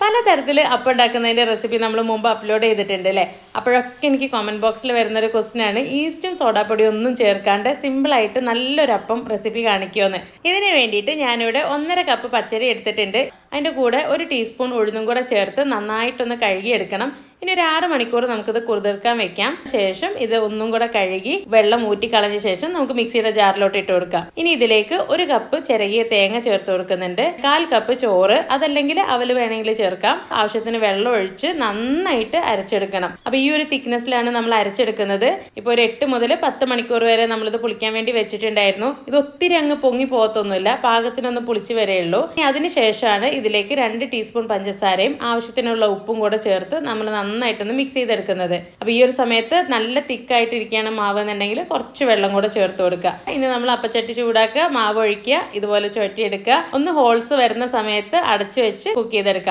പലതരത്തിൽ അപ്പം ഉണ്ടാക്കുന്നതിന്റെ റെസിപ്പി നമ്മൾ മുമ്പ് അപ്ലോഡ് ചെയ്തിട്ടുണ്ട് അല്ലേ അപ്പോഴൊക്കെ എനിക്ക് കോമന്റ് ബോക്സിൽ വരുന്നൊരു ക്വസ്റ്റ്യൻ ആണ് ഈസ്റ്റും സോഡാപ്പൊടി ഒന്നും ചേർക്കാണ്ട് സിമ്പിളായിട്ട് നല്ലൊരു അപ്പം റെസിപ്പി കാണിക്കുമെന്ന് ഇതിന് വേണ്ടിയിട്ട് ഞാനിവിടെ ഒന്നര കപ്പ് പച്ചരി എടുത്തിട്ടുണ്ട്. അതിന്റെ കൂടെ ഒരു ടീസ്പൂൺ ഉഴുന്നും കൂടെ ചേർത്ത് നന്നായിട്ടൊന്ന് കഴുകിയെടുക്കണം. ഇനി ഒരു ആറ് മണിക്കൂർ നമുക്കിത് കുതിർക്കാൻ വെക്കാം. ശേഷം ഇത് ഒന്നും കൂടെ കഴുകി വെള്ളം ഊറ്റി കളഞ്ഞ ശേഷം നമുക്ക് മിക്സിയുടെ ജാറിലോട്ട് ഇട്ട് കൊടുക്കാം. ഇനി ഇതിലേക്ക് ഒരു കപ്പ് ചിരകിയ തേങ്ങ ചേർത്ത് കൊടുക്കുന്നുണ്ട്. കാൽ കപ്പ് ചോറ് അതല്ലെങ്കിൽ അവൽ വേണമെങ്കിൽ ചേർക്കാം. ആവശ്യത്തിന് വെള്ളം ഒഴിച്ച് നന്നായിട്ട് അരച്ചെടുക്കണം. അപ്പൊ ഈ ഒരു തിക്നെസ്സിലാണ് നമ്മൾ അരച്ചെടുക്കുന്നത്. ഇപ്പോൾ ഒരു എട്ട് മുതൽ പത്ത് മണിക്കൂർ വരെ നമ്മളിത് പുളിക്കാൻ വേണ്ടി വെച്ചിട്ടുണ്ടായിരുന്നു. ഇത് ഒത്തിരി അങ്ങ് പൊങ്ങി പോകത്തൊന്നുമില്ല. പാകത്തിനൊന്ന് പുളിച്ച് വരെയുള്ളൂ ഇനി അതിനുശേഷമാണ് ഇതിലേക്ക് രണ്ട് ടീസ്പൂൺ പഞ്ചസാരയും ആവശ്യത്തിനുള്ള ഉപ്പും കൂടെ ചേർത്ത് നമ്മൾ നന്നായിട്ടൊന്ന് മിക്സ് ചെയ്തെടുക്കുന്നത്. അപ്പോൾ ഈ ഒരു സമയത്ത് നല്ല തിക്കായിട്ടിരിക്കുകയാണ് മാവ് എന്നുണ്ടെങ്കിൽ കുറച്ച് വെള്ളം കൂടെ ചേർത്ത് കൊടുക്കുക. ഇനി നമ്മൾ അപ്പച്ചട്ടി ചൂടാക്കുക മാവ് ഒഴിക്കുക ഇതുപോലെ ചുരട്ടിയെടുക്കുക ഒന്ന് ഹോൾസ് വരുന്ന സമയത്ത് അടച്ചു വെച്ച് കുക്ക് ചെയ്തെടുക്കുക.